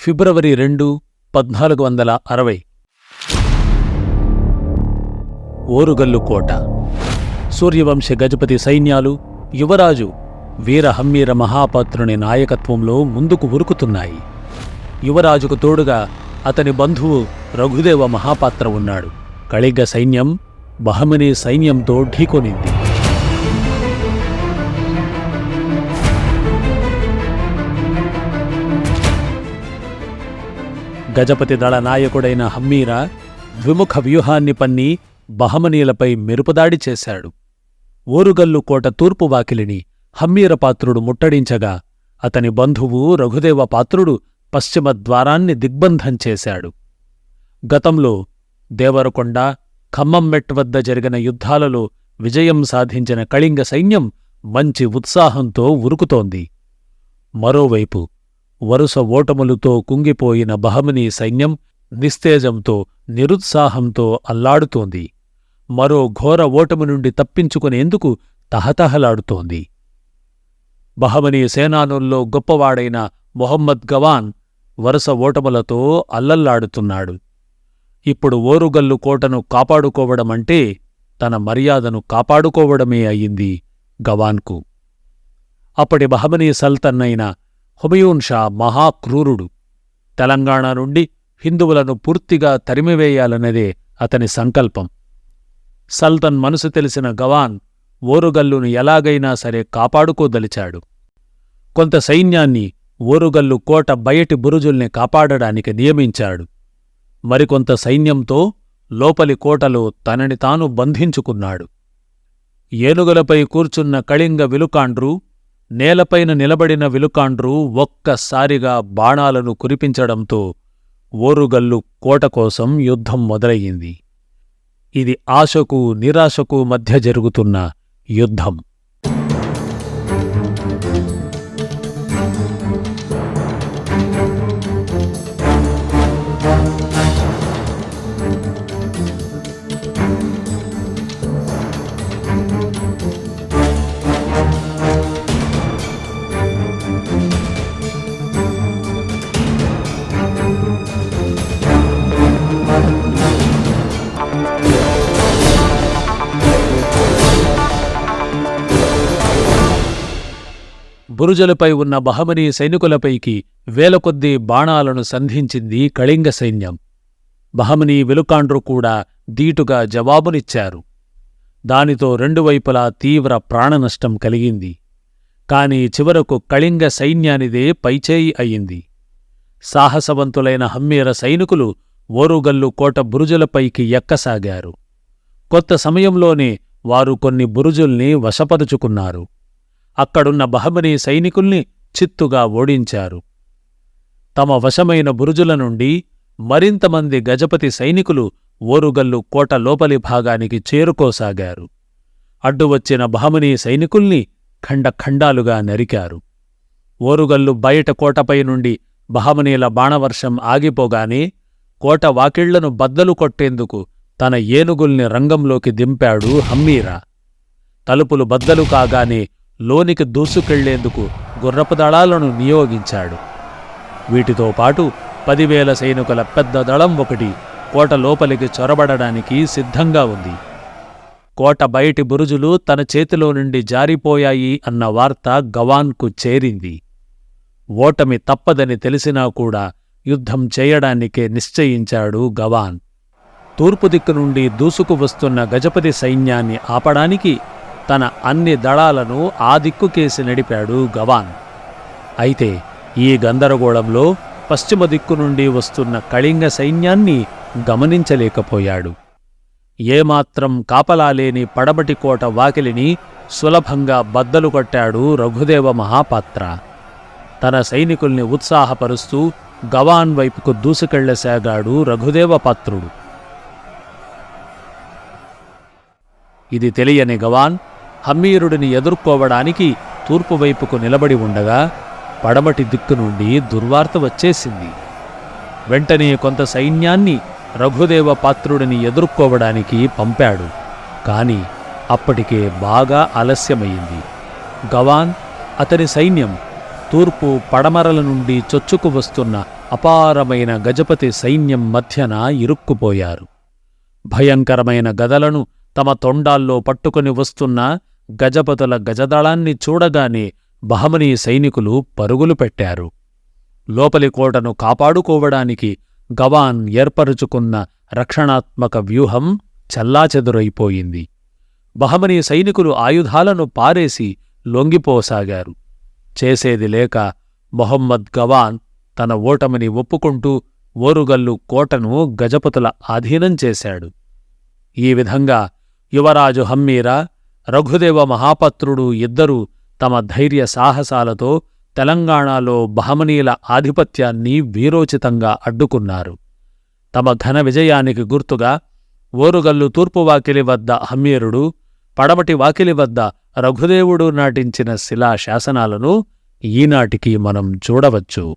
ఫిబ్రవరి రెండు పద్నాలుగు వందల అరవై. ఓరుగల్లు కోట. సూర్యవంశ గజపతి సైన్యాలు యువరాజు వీర హమ్మీర మహాపాత్రుని నాయకత్వంలో ముందుకు ఉరుకుతున్నాయి. యువరాజుకు తోడుగా అతని బంధువు రఘుదేవ మహాపాత్ర ఉన్నాడు. కళిగ సైన్యం బహమినీ సైన్యంతో ఢీకొనింది. గజపతి దళ నాయకుడైన హమ్మీరా ద్విముఖ వ్యూహాన్ని పన్ని బహమనీలపై మెరుపుదాడి చేశాడు. ఓరుగల్లు కోట తూర్పు వాకిలిని హమ్మీర పాత్రుడు ముట్టడించగా అతని బంధువు రఘుదేవ పాత్రుడు పశ్చిమ ద్వారాన్ని దిగ్బంధం చేశాడు. గతంలో దేవరకొండ ఖమ్మంమెట్ వద్ద జరిగిన యుద్ధాలలో విజయం సాధించిన కళింగ సైన్యం మంచి ఉత్సాహంతో ఉరుకుతోంది. మరోవైపు వరుస ఓటములతో కుంగిపోయిన బహమనీ సైన్యం నిస్తేజంతో నిరుత్సాహంతో అల్లాడుతోంది. మరో ఘోర ఓటమి నుండి తప్పించుకునేందుకు తహతహలాడుతోంది. బహమనీ సేనానుల్లో గొప్పవాడైన మొహమ్మద్ గవాన్ వరుస ఓటములతో అల్లల్లాడుతున్నాడు. ఇప్పుడు ఓరుగల్లు కోటను కాపాడుకోవడమంటే తన మర్యాదను కాపాడుకోవడమే అయింది గవాన్కు. అప్పటి బహమనీ సల్తన్నైన హుమయూన్ షా మహాక్రూరుడు. తెలంగాణ నుండి హిందువులను పూర్తిగా తరిమివేయాలన్నదే అతని సంకల్పం. సల్తన్ మనసు తెలిసిన గవాన్ ఓరుగల్లును ఎలాగైనా సరే కాపాడుకోదలిచాడు. కొంత సైన్యాన్ని ఓరుగల్లు కోట బయటి బురుజుల్ని కాపాడడానికి నియమించాడు. మరికొంత సైన్యంతో లోపలి కోటలో తనని తాను బంధించుకున్నాడు. ఏనుగులపై కూర్చున్న కళింగ విలుకాండ్రు నేలపైన నిలబడిన విలుకాండ్రు ఒక్కసారిగా బాణాలను కురిపించడంతో ఓరుగల్లు కోట కోసం యుద్ధం మొదలయ్యింది. ఇది ఆశకు నిరాశకు మధ్య జరుగుతున్న యుద్ధం. బురుజులపై ఉన్న బహమనీ సైనికులపైకి వేలకొద్దీ బాణాలను సంధించింది కళింగ సైన్యం. బహమనీ వెలుకాండ్రు కూడా దీటుగా జవాబునిచ్చారు. దానితో రెండు వైపులా తీవ్ర ప్రాణనష్టం కలిగింది. కాని చివరకు కళింగ సైన్యానిదే పైచేయి అయింది సాహసవంతులైన హమ్మీర సైనికులు ఓరుగల్లు కోట బురుజులపైకి ఎక్కసాగారు. కొత్త సమయంలోనే వారు కొన్ని బురుజుల్ని వశపరుచుకున్నారు. అక్కడున్న బహమనీ సైనికుల్ని చిత్తుగా ఓడించారు. తమ వశమైన బురుజుల నుండి మరింతమంది గజపతి సైనికులు ఓరుగల్లు కోట లోపలి భాగానికి చేరుకోసాగారు. అడ్డువచ్చిన బహమనీ సైనికుల్ని ఖండఖండాలుగా నరికారు. ఓరుగల్లు బయట కోటపై నుండి బహమనీల బాణవర్షం ఆగిపోగానే కోట వాకిళ్ళను బద్దలు కొట్టేందుకు తన ఏనుగుల్ని రంగంలోకి దింపాడు హమ్మీరా. తలుపులు బద్దలు కాగానే లోనికి దూసుకెళ్ళేందుకు గుర్రపు దళాలను నియోగించాడు. వీటితో పాటు పదివేల సైనికుల పెద్ద దళం ఒకటి కోట లోపలికి చొరబడడానికి సిద్ధంగా ఉంది. కోట బయటి బురుజులు తన చేతిలో నుండి జారిపోయాయి అన్న వార్త గవాన్కు చేరింది. ఓటమి తప్పదని తెలిసినా కూడా యుద్ధం చేయడానికే నిశ్చయించాడు గవాన్. తూర్పు దిక్కు నుండి దూసుకు వస్తున్న గజపతి సైన్యాన్ని ఆపడానికి తన అన్ని దళాలను ఆ దిక్కుకేసి నడిపాడు గవాన్. అయితే ఈ గందరగోళంలో పశ్చిమ దిక్కు నుండి వస్తున్న కళింగ సైన్యాన్ని గమనించలేకపోయాడు. ఏమాత్రం కాపలాలేని పడమటి కోట వాకిలిని సులభంగా బద్దలు కొట్టాడు రఘుదేవ మహాపాత్ర. తన సైనికుల్ని ఉత్సాహపరుస్తూ గవాన్ వైపుకు దూసుకెళ్ళసాగాడు రఘుదేవపాత్రుడు ఇది తెలియని గవాన్ హమ్మీరుడిని ఎదుర్కోవడానికి తూర్పు వైపుకు నిలబడి ఉండగా పడమటి దిక్కు నుండి దుర్వార్త వచ్చేసింది. వెంటనే కొంత సైన్యాన్ని రఘుదేవ పాత్రుడిని ఎదుర్కోవడానికి పంపాడు. కాని అప్పటికే బాగా ఆలస్యమైంది. గవాన్ అతని సైన్యం తూర్పు పడమరల నుండి చొచ్చుకు వస్తున్న అపారమైన గజపతి సైన్యం మధ్యన ఇరుక్కుపోయారు. భయంకరమైన గదలను తమ తొండాల్లో పట్టుకుని వస్తున్న గజపతుల గజదళాన్ని చూడగానే బహమనీ సైనికులు పరుగులు పెట్టారు. లోపలి కోటను కాపాడుకోవడానికి గవాన్ ఏర్పరుచుకున్న రక్షణాత్మక వ్యూహం చల్లాచెదురైపోయింది. బహమనీ సైనికులు ఆయుధాలను పారేసి లొంగిపోసాగారు. చేసేది లేక మొహమ్మద్ గవాన్ తన ఓటమిని ఒప్పుకుంటూ ఓరుగల్లు కోటను గజపతుల ఆధీనం చేశాడు. ఈ విధంగా యువరాజు హమ్మీరా రఘుదేవ మహాపత్రుడు ఇద్దరూ తమ ధైర్య సాహసాలతో తెలంగాణలో బహమనీల ఆధిపత్యాన్ని వీరోచితంగా అడ్డుకున్నారు. తమ ఘన విజయానికి గుర్తుగా ఓరుగల్లు తూర్పు వాకిలి వద్ద హమ్మీరుడు పడమటి వాకిలి వద్ద రఘుదేవుడు నాటించిన శిలా శాసనాలను ఈనాటికి మనం చూడవచ్చు.